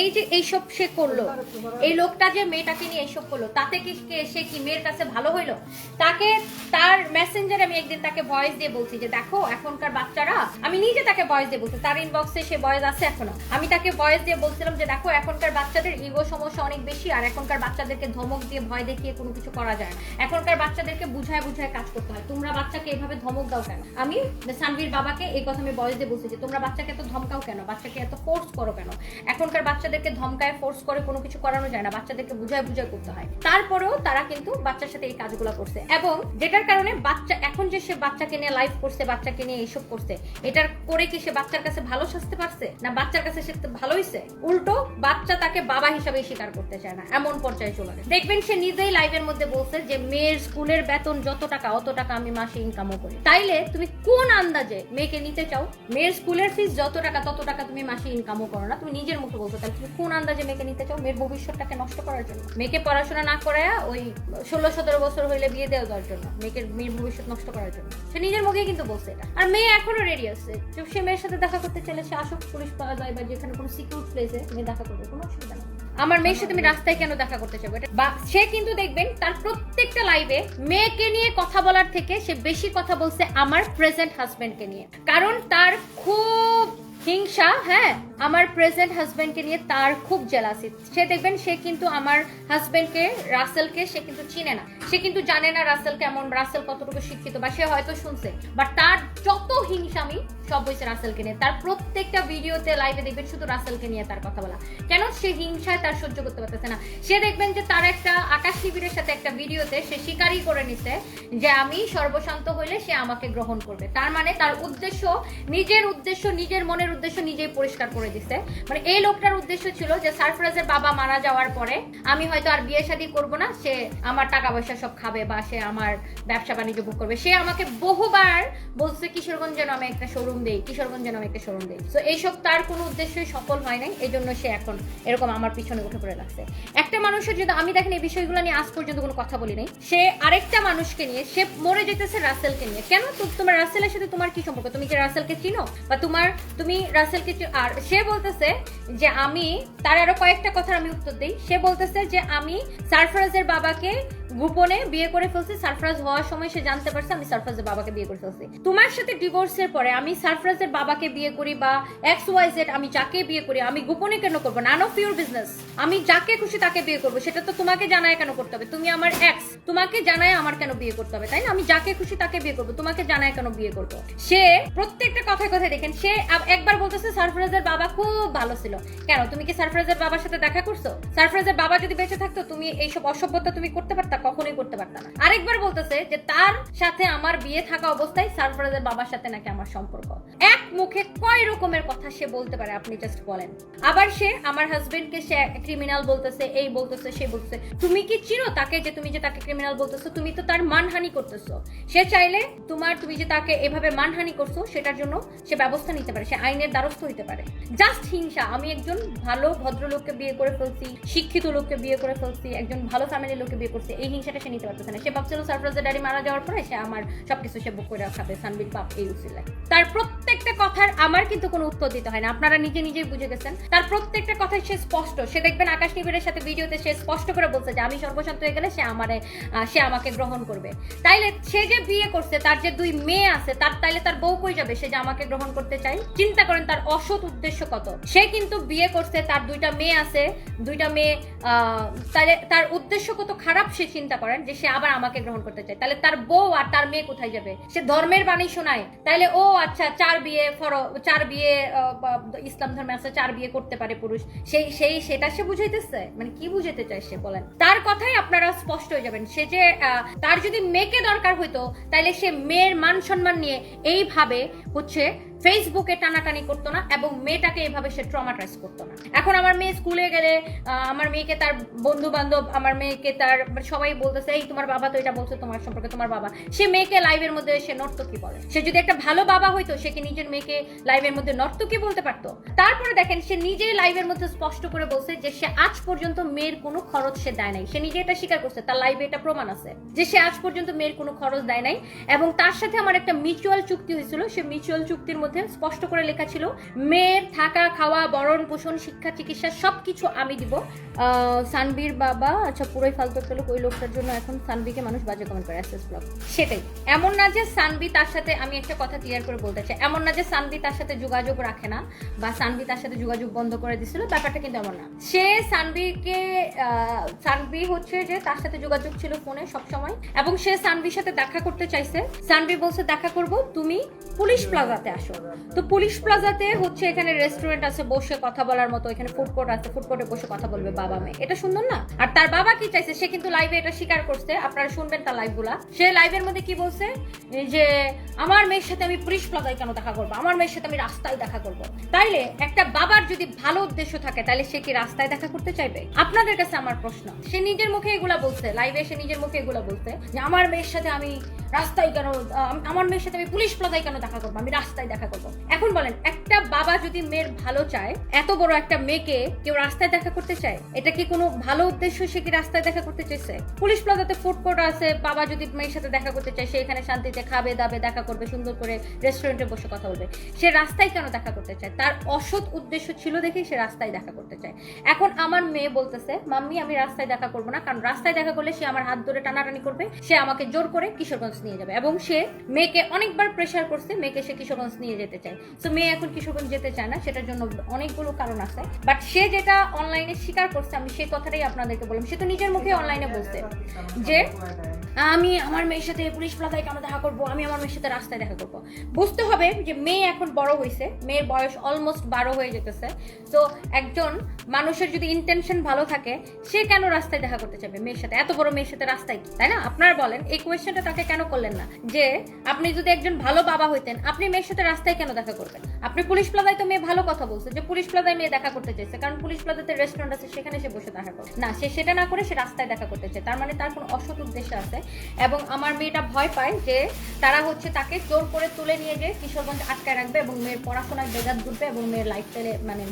এই যে এইসব সে করল, এই লোকটা যে মেয়েটাকে নিয়ে এইসব করল, তাতে কি সে কি মেয়ের কাছে ভালো হইল? তাকে তার মেসেঞ্জারে আমি একদিন তাকে ভয়েস দিয়ে বলছি যে, দেখো, এখনকার বাচ্চারা, আমি নিজে তাকে ভয়েস দিয়ে বলছি, তার ইনবক্সে সে ভয়েস আছে এখনও। আমি তাকে ভয়েস দিয়ে বলছিলাম যে, দেখো, এখনকার বাচ্চাদের ইগো সমস্যা অনেক বেশি, আর এখনকার বাচ্চাদেরকে ধমক দিয়ে ভয় দেখিয়ে কোনো কিছু করা যায় না। এখনকার বাচ্চাদেরকে বুঝায় বুঝায় কাজ করতে হয়। তোমরা বাচ্চাকে এভাবে ধমক দাও কেন? আমি সানভীর বাবাকে এই কথা আমি ভয়েস দিয়ে বলছি যে, তোমরা বাচ্চাকে এত ধমকাও কেন? বাচ্চাকে এত ফোর্স করো কেন? এখনকার বাচ্চাদেরকে ধমকায় ফোর্স করে কোনো কিছু করানো যায় না, বাচ্চাদেরকে বুঝায় বুঝায় করতে হয়। তারপরেও তারা কিন্তু বাচ্চার সাথে এই কাজগুলো করছে। এবং যেটার কারণে বাচ্চা, এখন যে সে বাচ্চাকে নিয়ে লাইভ করছে, বাচ্চাকে নিয়ে এইসব করছে, এটার করে কি সে বাচ্চার কাছে ভালো সাজতে পারছে না বাচ্চার কাছে সে ভালো হইছে? উল্টো, বাচ্চা তাকে বাবা হিসাবে স্বীকার করতে চায় না, এমন পর্যায়ে চলে গেছে। দেখবেন সে নিজেই লাইভের মধ্যে বলছে যে, মেয়ের স্কুলের বেতন যত টাকা, অত টাকা আমি মাসে ইনকামও করি। তাইলে তুমি কোন আন্দাজে মেয়েকে নিতে চাও? মেয়ের স্কুলের ফিস যত টাকা, তত টাকা তুমি মাসে ইনকামও করো না। তুমি নিজের মতো বলছো তুমি কোন আন্দাজে মেয়েকে নিতে চাও? মেয়ের ভবিষ্যৎটাকে নষ্ট করার জন্য। মেয়েকে পড়াশোনা না করায়া ওই ষোলো সতেরো বছর হইলে বিয়ে দেওয়া দেওয়ার জন্য, মেয়েকে মেয়ের ভবিষ্যৎ নষ্ট করার জন্য। সে নিজের মুখে কিন্তু বলছে এটা। আর মেয়ে এখনও রেডি আছে। সে মেয়ের সাথে দেখা করতে চাইলে সে আসুক পুলিশ পাওয়া যায় বা যেখানে কোনো সিকিউর প্লেসে মেয়ে দেখা করবে, কোনো অসুবিধা নেই। আমার মেয়ের সাথে আমি রাস্তায় কেন দেখা করতে চাইব? এটা বা সে কিন্তু দেখবেন তার প্রত্যেকটা লাইভে মেয়েকে নিয়ে কথা বলার থেকে সে বেশি কথা বলছে আমার প্রেজেন্ট হাজবেন্ডকে নিয়ে। কারণ তার খুব হিংসা হ্যাঁ আমার প্রেজেন্ট হাজব্যান্ডকে নিয়ে তার খুব জেলাসি সে দেখবেন, সে কিন্তু আমার হাজব্যান্ডকে রাসেলকে সে কিন্তু চিনে না। সে কিন্তু জানে না রাসেল কেমন রাসেল কতটুকু শিক্ষিত, বা সে হয়তো শুনছে। বাট তার যত হিংসামি সব হয়েছে রাসেলকে নিয়ে। তার প্রত্যেকটা ভিডিওতে লাইভে দেখবেন শুধু রাসেলকে নিয়ে তার কথা বলা। কেন সে হিংসায় তার সহ্য করতে পারতেছে না? সে দেখবেন যে তার একটা আকাশ শিবিরের সাথে একটা ভিডিওতে সে স্বীকারই করে নিছে যে আমি সর্বশান্ত হইলে সে আমাকে গ্রহণ করবে। তার মানে তার উদ্দেশ্য, নিজের উদ্দেশ্য, নিজের মনের উদ্দেশ্য নিজেই পরিষ্কার করে দিছে। মানে এই লোকটার উদ্দেশ্য ছিল যে সারফরাজের বাবা মারা যাওয়ার পরে আমি হয়তো আর বিয়ে শাদি করব না, সে আমার টাকা পয়সা সব খাবে বা সে আমার ব্যবসা বাণিজ্য বুক করবে। সে আমাকে বহুবার বলছে, কিশোরগঞ্জ যেন আমি একটা শোরুম দেই কিশোরগঞ্জ যেন একটা শোরুম দেই। তো এইসব তার কোনো উদ্দেশ্যই সফল হয় নাই এই জন্য সে এখন এরকম আমার পিছনে উঠে পড়ে লাগছে। একটা মানুষের যদি, আমি দেখেন এই বিষয়গুলো নিয়ে আজ পর্যন্ত কোনো কথা বলি নাই, সে আরেকটা মানুষকে নিয়ে, সে মরে যেতেছে রাসেলকে নিয়ে। কেন তোমার রাসেলের সাথে তোমার কি সম্পর্ক? তুমি কি রাসেলকে চিনো? বা তোমার, তুমি রাসেলকে আর সে বলতেছে যে আমি, তার আরও কয়েকটা কথার আমি উত্তর দিই। সে বলতেছে যে আমি সারফরাজের বাবাকে গোপনে বিয়ে করে ফেলছি সারফরাজ হওয়ার সময় সে জানতে পারছে আমি সারফরাজের বাবাকে বিয়ে করে ফেলছি। তোমার সাথে ডিভোর্সের পরে আমি সারফরাজের বাবাকে বিয়ে করি বা এক্স ওয়াই জেড আমি যাকে বিয়ে করি, আমি গোপনে কেন করব? নান অফ ইউর বিজনেস আমি যাকে খুশি তাকে বিয়ে করব, সেটা তো তোমাকে জানায় কেন করতে হবে? তুমি আমার এক্স তোমাকে জানায় আমার কেন বিয়ে করতে হবে, তাই না? আমি যাকে খুশি তাকে বিয়ে করব, তোমাকে জানায় কেন বিয়ে করব? সে প্রত্যেকটা কথায় কথায় দেখেন, সে একবার বলতেছে সারফরাজের বাবা খুব ভালো ছিল। কেন? তুমি কি সারফরাজের বাবার সাথে দেখা করছ? সারফরাজের বাবা যদি বেঁচে থাকতো, তুমি এইসব অসভ্যতা তুমি করতে পারতা কখনোই করতে পারতা না। আরেকবার বলতেছে যে তার সাথে আমার বিয়ে থাকা অবস্থায় সারফরাজের বাবার সাথে নাকি আমার সম্পর্ক। এক মুখে কয় রকমের কথা সে বলতে পারে, আপনি জাস্ট বলেন। আবার সে আমার হাজবেন্ডকে সে ক্রিমিনাল বলতেছে, এই বলতেছে, সে বলতেছে। তুমি কি চিনো তাকে যে তুমি যে তাকে ক্রিমিনাল বলতেছো? তুমি তো তার মানহানি করতেছো। সে চাইলে তোমার তুমি যে তাকে এভাবে মানহানি করছ, সেটার জন্য সে ব্যবস্থা নিতে পারে, সে আইনের দ্বারস্থ হইতে পারে। জাস্ট হিংসা। আমি একজন ভালো ভদ্রলোককে বিয়ে করে ফেলছি, শিক্ষিত লোককে বিয়ে করে ফেলছি, একজন ভালো ফ্যামিলির লোককে বিয়ে করছি, এই হিংসাটা সে নিতে পারতেছে না। সে ভাবছিল সারপ্রাইজের ড্যাডি মারা যাওয়ার পরে সে আমার সবকিছু সে বুক করে খাবে সানবির বাপ এই উচিলায় তার প্রত্যেকটা কথার আমার কিন্তু কোনো উত্তর দিতে হয় না। আপনারা নিজে নিজেই বুঝে গেছেন। তার প্রত্যেকটা কথাই সে স্পষ্ট। সে দেখবেন আকাশ নিবিড়ের সাথে ভিডিওতে সে স্পষ্ট করে বলছে যে, আমি সর্বশান্ত হয়ে গেলে সে আমারে সে আমাকে গ্রহণ করবে। তাইলে সে যে বিয়ে করছে, তার যে দুই মেয়ে আছে, তার তাইলে তার বউ কই যাবে? সে যে আমাকে গ্রহণ করতে চাই চিন্তা করেন তার অসৎ উদ্দেশ্য কত। সে কিন্তু বিয়ে করছে, তার দুইটা মেয়ে আছে, দুইটা মেয়ে তাহলে তার উদ্দেশ্য কত খারাপ, সে চিন্তা করেন যে সে আবার আমাকে গ্রহণ করতে চায়। তাহলে তার বউ আর তার মেয়ে কোথায় যাবে? সে ধর্মের বাণী শোনায়। তাহলে ও আচ্ছা চার বিয়ে ফর, চার বিয়ে ইসলাম ধর্মে আছে, চার বিয়ে করতে পারে পুরুষ। সেই সেই, সেটা সে বুঝাইতেছে? মানে কি বুঝাইতে চায় সে, বলেন? তার কথাই আপনারা স্পষ্ট হয়ে যাবেন। সে যে তার যদি মেয়েকে দরকার হইতো তাহলে সে মেয়ের মান সম্মান নিয়ে এইভাবে হচ্ছে ফেসবুকে টানাটানি করতো না এবং মেয়েটাকে এইভাবে সে ট্রমাটাইজ করতো না। এখন আমার মেয়ে স্কুলে গেলে আমার মেয়েকে তার বন্ধু বান্ধব আমার মেয়েকে তার মানে সবাই বলতেছে, এই, তোমার বাবা তো এটা বলছে তোমার সম্পর্কে, তোমার বাবা। সে মেয়েকে লাইভের মধ্যে সে নর্তকী বলে। সে যদি একটা ভালো বাবা হইতো, সে কি নিজের মেয়েকে লাইভের মধ্যে নর্তকী বলতে পারতো? তারপরে দেখেন, সে নিজেই লাইভের মধ্যে স্পষ্ট করে বলছে যে সে আজ পর্যন্ত মেয়ের কোনো খরচ সে দেয় নাই। সে নিজে এটা স্বীকার করছে, তার লাইভে এটা প্রমাণ আছে যে সে আজ পর্যন্ত মেয়ের কোনো খরচ দেয় নাই। এবং তার সাথে আমার একটা মিউচুয়াল চুক্তি হয়েছিল, সে মিউচুয়াল চুক্তির মধ্যে মধ্যে স্পষ্ট করে লেখা ছিল, মেয়ের থাকা, খাওয়া, বরণ, পোষণ, শিক্ষা, চিকিৎসা, সবকিছু আমি দিব। সানবির বাবা আচ্ছা পুরোই ফালতু পেল ওই লোকটার জন্য এখন সানবিকে মানুষ বাজে কমেন্ট করে অ্যাসেস ব্লগ সেটাই। এমন না যে সানবি তার সাথে, আমি একটা কথা ক্লিয়ার করে বলতে চাই, এমন না যে সানবি তার সাথে যোগাযোগ রাখে না, বা সানবি তার সাথে যোগাযোগ বন্ধ করে দিছিল, ব্যাপারটা কিন্তু এমন না। সে সানবিকে সানবি হচ্ছে যে তার সাথে যোগাযোগ ছিল ফোনে সব সময় এবং সে সানবির সাথে দেখা করতে চাইছে। সানবি বলছে, দেখা করব, তুমি পুলিশ প্লাজাতে আসো। তো পুলিশ প্লাজাতে হচ্ছে এখানে রেস্টুরেন্ট আছে, বসে কথা বলার মতো, এখানে ফুড কোর্ট আছে ফুড কোর্টে বসে কথা বলবে বাবা মেয়ে। এটা সুন্দর না? আর তার বাবা কি চাইছে? সে কিন্তু লাইভে এটা স্বীকার করছে। আপনারা শুনবেন তার লাইভগুলা সে লাইভের মধ্যে কি বলছে? যে, আমার মেয়ের সাথে আমি পুলিশ প্লাজায় কেন দেখা করব? আমার মেয়ের সাথে আমি রাস্তায় দেখা করব? তাইলে একটা বাবার যদি ভালো উদ্দেশ্য থাকে তাহলে সে কি রাস্তায় দেখা করতে চাইবে? আপনাদের কাছে আমার প্রশ্ন। সে নিজের মুখে এগুলা বলছে লাইভে এসে নিজের মুখে এগুলা বলছে যে, আমার মেয়ের সাথে আমি রাস্তায় কেন আমার মেয়ের সাথে আমি পুলিশ প্লাজায় কেন দেখা করব? আমি রাস্তায় দেখা করব। এখন বলেন, একটা বাবা যদি মেয়ের ভালো চায়, এত বড় একটা মেয়েকে কেউ রাস্তায় দেখা করতে চায়? এটা কি কোনো ভালো উদ্দেশ্য? সে কি রাস্তায় দেখা করতে চাইছে? পুলিশ প্লাজাতে ফুড কোর্ট আছে, বাবা যদি মেয়ের সাথে দেখা করতে চায়, সে এখানে শান্তিতে খাবে দাবে, দেখা করবে, সুন্দর করে রেস্টুরেন্টে বসে কথা বলবে। সে রাস্তায় কেন দেখা করতে চায়? তার অসৎ উদ্দেশ্য ছিল দেখেই সে রাস্তায় দেখা করতে চায়। এখন আমার মেয়ে বলতেছে, মাম্মি, আমি রাস্তায় দেখা করব না, কারণ রাস্তায় দেখা করলে সে আমার হাত ধরে টানাটানি করবে, সে আমাকে জোর করে কিশোরগঞ্জ নিয়ে যাবে। এবং সে মেয়েকে অনেকবার প্রেশার করছে, মেয়েকে সে কিশোরগঞ্জ নিয়ে যেতে চায়। তো মেয়ে এখন কিশোরগঞ্জ যেতে চায় না, সেটার জন্য অনেকগুলো কারণ আছে। বাট সে যেটা অনলাইনে স্বীকার করছে, আমি সেই কথাটাই আপনাদেরকে বললাম। সে তো নিজের মুখে অনলাইনে বলছে যে, আমি আমার মেয়ের সাথে পুলিশ প্লাজায় কেন দেখা করব? আমি আমার মেয়ের সাথে রাস্তায় দেখা করব। বুঝতে হবে যে মেয়ে এখন বড় হয়েছে, মেয়ের বয়স অলমোস্ট বারো হয়ে যেতেছে। তো একজন মানুষের যদি ইন্টেনশন ভালো থাকে, সে কেন রাস্তায় দেখা করতে চাইবে মেয়ের সাথে? এত বড় মেয়ের সাথে রাস্তায় কি? তাই না? আপনার বলেন, এই কোয়েশ্চেনটা তাকে কেন করলেন না? যে, আপনি যদি একজন ভালো বাবা হইতেন, আপনি মেয়ের সাথে রাস্তায় কেন দেখা করবেন আপনি পুলিশ প্লাজায় তো মেয়ে ভালো কথা বলছে যে পুলিশ প্লাজায় মেয়ে দেখা করতে চাইছে, কারণ পুলিশ প্লাজাতে রেস্টুরেন্ট আছে, সেখানে সে বসে দেখা করবে। না, সে সেটা না করে সে রাস্তায় দেখা করতে চায়। তার মানে তার কোনো অসৎ উদ্দেশ্য আছে। এবং আমার মেয়েটা ভয় পায় যে তারা হচ্ছে তাকে জোর করে তুলে নিয়ে যে কিশোরগঞ্জ আটকায় রাখবে এবং মেয়ের পড়াশোনায় বেগাত ঘুরবে এবং মেয়ের লাইফস্টাইলে মানে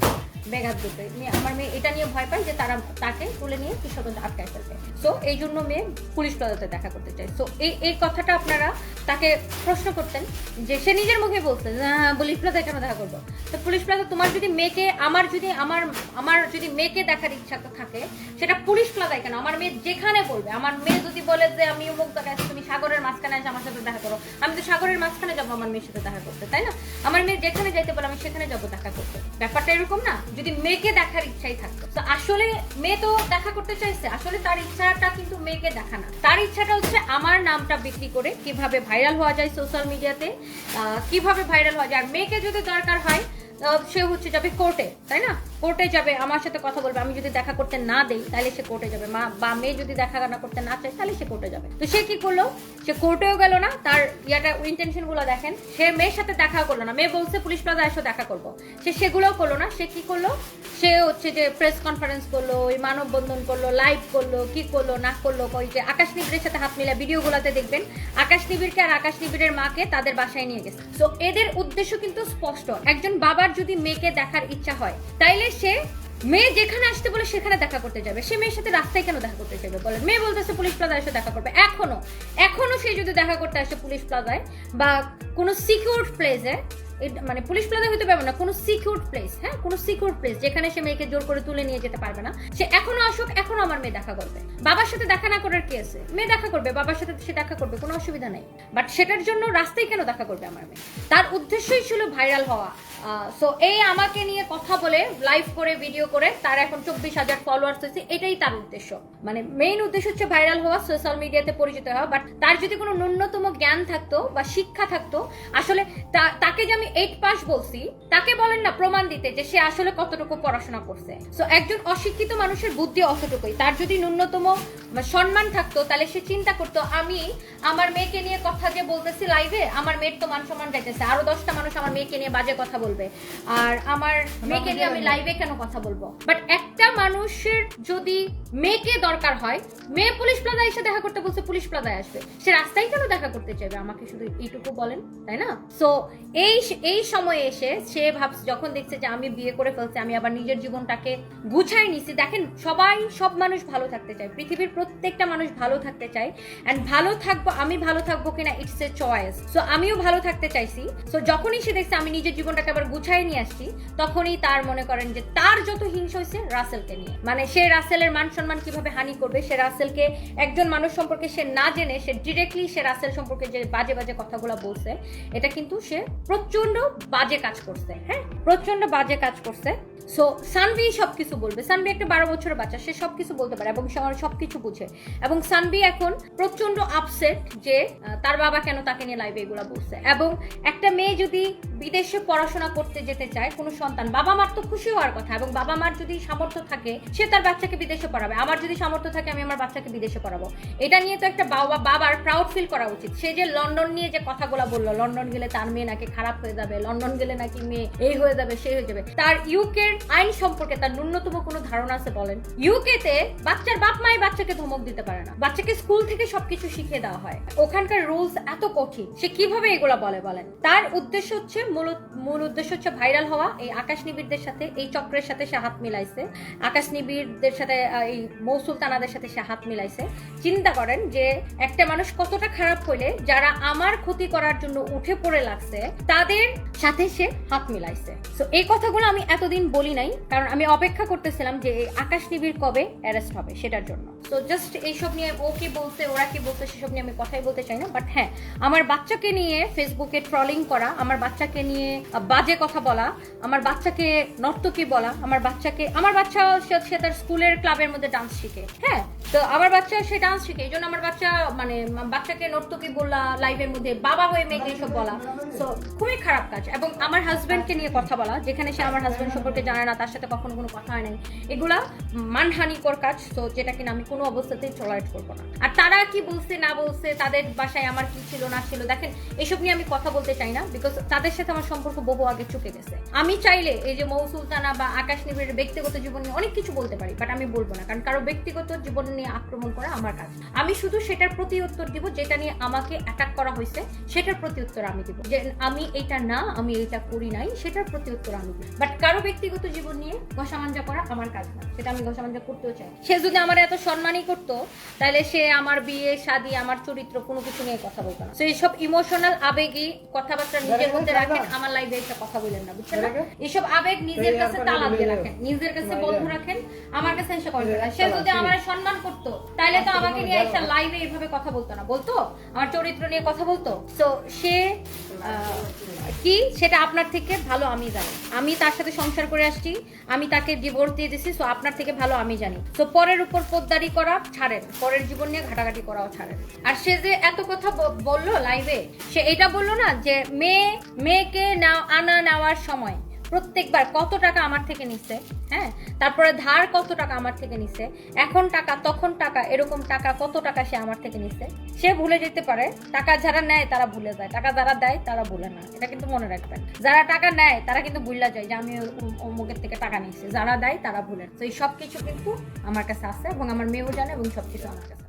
ঘুরবে মেয়ে- আমার মেয়ে এটা নিয়ে ভয় পায় যে তারা তাকে তুলে নিয়ে কিশোরগঞ্জ আটকায় ফেলবে। সো এই জন্য মেয়ে পুলিশ প্লাজাতে দেখা করতে চায়। সো এই এই কথাটা আপনারা তাকে প্রশ্ন করতেন যে সে নিজের মুখে বলতেন হ্যাঁ পুলিশ প্লাজায় কেন দেখা করব? তো পুলিশ প্লাজা তোমার যদি মেয়েকে আমার যদি আমার আমার যদি মেয়েকে দেখার ইচ্ছা থাকে সেটা পুলিশ প্লাজায় কেন? আমার মেয়ে যেখানে বলবে আমার মেয়ে যদি বলে যে আমি অমুক জায়গায় আছি, তুমি সাগরের মাঝখানে এসে আমার সাথে দেখা করো। আমি তো সাগরের মাঝখানে যাব আমার মেয়ের সাথে দেখা করতে তাই না? আমার মেয়ে যেখানে যাইতে বলে আমি সেখানে যাব দেখা করতে। ব্যাপারটা এরকম না যদি মেয়েকে দেখার ইচ্ছাই থাকতো। তো আসলে মেয়ে তো দেখা করতে চাইছে, আসলে তার ইচ্ছাটা কিন্তু মেয়েকে দেখা না। তার ইচ্ছাটা হচ্ছে আমার নামটা বিক্রি করে কীভাবে ভাইরাল হওয়া যায় সোশ্যাল মিডিয়াতে কীভাবে ভাইরাল হওয়া যায়। আর মেয়েকে যদি দরকার হয় সে হচ্ছে যাবে কোর্টে তাই না? কোর্টে যাবে, আমার সাথে কথা বলবে, আমি যদি দেখা করতে না দেই, তাহলে সে কোর্টে যাবে। মা বা মেয়ে যদি দেখা না করতে না চায়, তাহলে সে কোর্টে যাবে। তো সে কি করল? সে কোর্টেও গেল না, তার ইয়াটা ইন্টেনশনগুলো দেখেন। সে মেয়ের সাথে দেখা করল না। মেয়ে বলছে, পুলিশ প্লাজা এসে, দেখা করব। সে সেগুলোও করল না। সে কি করল? সে হচ্ছে যে প্রেস কনফারেন্স করল, ওই মানববন্ধন করল লাইভ করল, কি করল, না করল, ওই যে আকাশ নিবিড়ের সাথে হাত মিলা ভিডিওগুলোতে দেখবেন। আকাশ নিবিড়কে আর আকাশ নিবিড়ের মাকে তাদের বাসায় নিয়ে গেছে। তো এদের উদ্দেশ্য কিন্তু স্পষ্ট। একজন বাবার যদি মেয়েকে দেখার ইচ্ছা হয়, তাইলে সে মেয়ে যেখানে আসতে বলে সেখানে দেখা করতে যাবে। সে মেয়ের সাথে রাস্তায় কেন দেখা করতে যাবে বলেন? মেয়ে বলতেছে পুলিশ প্লাজায় এসে দেখা করবে। এখনও এখনও সে যদি দেখা করতে আসে পুলিশ প্লাজায় বা কোনো সিকিউর প্লেসে মানে পুলিশ প্লাজা হতে পারবে না, কোনো সিকিউর প্লেস হ্যাঁ? কোনো সিকিউর প্লেস যেখানে সে মেয়েকে জোর করে তুলে নিয়ে যেতে পারবে না। সে এখনও আসুক, এখনও আমার মেয়ে দেখা করবে। বাবার সাথে দেখা না করার কি আছে? মেয়ে দেখা করবে, বাবার সাথে সে দেখা করবে, কোনো অসুবিধা নেই। বাট সেটার জন্য রাস্তায় কেন দেখা করবে আমার মেয়ে? তার উদ্দেশ্যই ছিল ভাইরাল হওয়া। সো এই আমাকে নিয়ে কথা বলে লাইভ করে ভিডিও করে, তার এখন চব্বিশ হাজার ফলোয়ার্স হয়েছে, এটাই তার উদ্দেশ্য। মানে মেইন উদ্দেশ্য হচ্ছে ভাইরাল হওয়া সোশ্যাল মিডিয়াতে পরিচিত হওয়া বাট তার যদি কোনো ন্যূনতম জ্ঞান থাকতো বা শিক্ষা থাকতো, আসলে তাকে যে আমি এইট পাস বলছি, তাকে বলেন না প্রমাণ দিতে যে সে আসলে কতটুকু পড়াশোনা করছে। সো একজন অশিক্ষিত মানুষের বুদ্ধি অতটুকুই। তার যদি ন্যূনতম সম্মান থাকতো, তাহলে সে চিন্তা করতো, আমি আমার মেয়েকে নিয়ে কথা যে বলতেছি লাইভে আমার মেয়ের তো মান সম্মান যাইতেছে। আরও দশটা মানুষ আমার মেয়েকে নিয়ে বাজে কথা বলবে। আর আমার মেয়েকে নিয়ে আমি লাইভে কেন কথা বলব? বাট একটা মানুষের যদি মেয়েকে দরকার হয় মেয়ে পুলিশ প্লাজায় এসে দেখা করতে বলছে পুলিশ প্লাজায় আসবে। সে রাস্তায় কেন দেখা করতে চাইবে? আমাকে শুধু এইটুকু বলেন তাই না? সো এই এই সময়ে এসে সে ভাব যখন দেখছে যে আমি বিয়ে করে ফেলছি আমি আবার নিজের জীবনটাকে গুছাই নিছি। দেখেন সবাই সব মানুষ ভালো থাকতে চায়। পৃথিবীর প্রত্যেকটা মানুষ ভালো থাকতে চায়। অ্যান্ড ভালো থাকব আমি ভালো থাকব কিনা ইটস এ চয়েস সো আমিও ভালো থাকতে চাইছি। সো যখনই সে দেখছে আমি নিজের জীবনটাকে আবার গুছাই নিয়ে আসছি, তখনই তার মনে করেন যে তার যত হিংসা হয়েছে রাসেলকে নিয়ে। মানে সে রাসেলের মান সম্মান কীভাবে হানি করবে, সে রাসেলকে একজন মানুষ সম্পর্কে সে না জেনে, সে ডিরেক্টলি সে রাসেল সম্পর্কে যে বাজে বাজে কথাগুলো বলছে, এটা কিন্তু সে প্রচণ্ড বাজে কাজ করছে হ্যাঁ? প্রচণ্ড বাজে কাজ করছে। সো সানভি সবকিছু বলবে। সানভি একটা বারো বছরের বাচ্চা, সে সবকিছু বলতে পারে এবং সে আমার সবকিছু বুঝে। এবং সানভি এখন প্রচণ্ড আপসেট যে তার বাবা কেন তাকে নিয়ে লাইভে এগুলো বলছে। এবং একটা মেয়ে যদি বিদেশে পড়াশোনা করতে যেতে চায় কোনো সন্তান বাবা মার তো খুশি হওয়ার কথা এবং বাবা মার যদি সামর্থ্য থাকে, সে তার বাচ্চাকে বিদেশে পড়াবে। আমার যদি সামর্থ্য থাকে, আমি আমার বাচ্চাকে বিদেশে পড়াবো। এটা নিয়ে তো একটা বাবা, বাবার প্রাউড ফিল করা উচিত। সে যে লন্ডন নিয়ে যে কথাগুলো বলল, লন্ডন গেলে তার মেয়ে নাকি খারাপ হয়ে যাবে, লন্ডন গেলে নাকি মেয়ে এই হয়ে যাবে সেই হয়ে যাবে। তার ইউকের আইন সম্পর্কে তার ন্যূনতম কোনো ধারণা আছে বলেন? ইউকেতে বাচ্চার বাপ মাই বাচ্চাকে ধমক দিতে পারে না। বাচ্চাকে স্কুল থেকে সবকিছু শিখিয়ে দেওয়া হয়। ওখানকার রুলস এত কঠিন। সে কীভাবে এগুলো বলে বলেন? তার উদ্দেশ্য হচ্ছে মূল মূল উদ্দেশ্য হচ্ছে ভাইরাল হওয়া। এই আকাশ নিবিড়দের সাথে, এই চক্রের সাথে সে হাত মিলাইছে। আকাশ নিবিড়দের সাথে এই মৌসুল তানাদের সাথে সে হাত মিলাইছে। চিন্তা করেন যে একটা মানুষ কতটা খারাপ হইলে যারা আমার ক্ষতি করার জন্য উঠে পড়ে লাগছে, তাদের সাথে সে হাত মিলাইছে। তো এই কথাগুলো আমি এতদিন বলি নাই, কারণ আমি অপেক্ষা করতেছিলাম যে এই আকাশ নিবিড় কবে অ্যারেস্ট হবে সেটার জন্য। তো জাস্ট এইসব নিয়ে ও কি বলছে, ওরা কি বলছে, সেসব নিয়ে আমি কথাই বলতে চাই না। বাট হ্যাঁ আমার বাচ্চাকে নিয়ে ফেসবুকে ট্রলিং করা, আমার বাচ্চাকে নিয়ে বাজে কথা বলা, আমার বাচ্চাকে নর্তকী বলা, আমার বাচ্চাকে আমার বাচ্চা সে তার স্কুলের ক্লাবের মধ্যে ডান্স শিখে। হ্যাঁ? তো আমার বাচ্চা, সে ডান্স শিখে। এই জন্য আমার বাচ্চা মানে বাচ্চাকে নর্তকী বললা লাইভের মধ্যে বাবা হয়ে মেয়েকে এসব বলা। তো খুবই খারাপ কাজ। এবং আমার হাজব্যান্ডকে নিয়ে কথা বলা, যেখানে সে আমার হাজবেন্ড সম্পর্কে জানে না, তার সাথে কখনো কোনো কথা হয় নাই। এগুলা মানহানিকর কাজ তো যেটা কিনা আমি কোনো অবস্থাতেই টলারেট করব না। আর তারা কি বলছে, না বলছে, তাদের বাসায় আমার কি ছিল, না ছিল, দেখেন, এসব নিয়ে আমি কথা বলতে চাই না বিকজ তাদের সাথে আমার সম্পর্ক বহু আগে চুকে গেছে। আমি চাইলে এই যে মৌ সুলতানা বা আকাশ নিবিড়ের ব্যক্তিগত জীবন নিয়ে অনেক কিছু বলতে পারি বাট আমি বলব না, কারণ কারও ব্যক্তিগত জীবন নিয়ে আক্রমণ করা আমার কাজ। আমি শুধু সেটার প্রতি উত্তর দিব যেটা নিয়ে আমাকে অ্যাটাক করা হয়েছে সেটার প্রতি উত্তর আমি দিব। যে আমি এইটা না আমি এইটা করি নাই সেটার প্রতি উত্তর আমি দিব। বাট কারও ব্যক্তিগত জীবন নিয়ে ঘষামাঞ্জা করা আমার কাজ না। সেটা আমি ঘষামাঞ্জা করতেও চাই। সে যদি আমার এত সম্মানই করতো তাহলে সে আমার বিয়ে শাদী আমার চরিত্র কোনো কিছু নিয়ে কথা বলতো না। তো এইসব ইমোশনাল আবেগী কথাবার্তা নিজের মধ্যে রাখেন আমার লাইফে এসে কথা বলেন না বুঝছেন না? এইসব আবেগ নিজের কাছে তালা দিয়ে রাখেন নিজের কাছে বন্ধ রাখেন আমার কাছে এসে কথা বলেন। সে যদি আমার সম্মান করতো? তাহলে তো আমাকে নিয়ে এসে লাইভে এইভাবে কথা বলতো না। বলতো? আমার চরিত্র নিয়ে কথা বলতো? তো সে কি? সেটা আপনার থেকে ভালো আমি জানি। আমি তার সাথে সংসার করে আসছি। আমি তাকে ডিভোর্স দিয়ে দিছি সো আপনার থেকে ভালো আমি জানি। তো পরের উপর পোদ্দারি করা ছাড়েন। পরের জীবন নিয়ে ঘাটাঘাটি করাও ছাড়েন। আর সে যে এত কথা বলল লাইভে সে এটা বলল না যে, মেয়ে, মেয়েকে নাও, আনা নেওয়ার সময়। প্রত্যেকবার কত টাকা আমার থেকে নিচ্ছে? তারপরে ধার কত টাকা আমার থেকে নিছে? এখন টাকা, তখন টাকা, এরকম টাকা কত টাকা সে আমার থেকে নিছে? সে ভুলে যেতে পারে। টাকা যারা নেয়, তারা ভুলে যায়। টাকা যারা দেয়, তারা ভুলে না। এটা কিন্তু মনে রাখবেন। যারা টাকা নেয়, তারা কিন্তু ভুলে যায় যে আমি অমুকের থেকে টাকা নিয়েছি। যারা দেয়, তারা ভুলে তো এই সব কিছু কিন্তু আমার কাছে আছে এবং আমার মেয়েও জানে এবং সবকিছু আমার কাছে।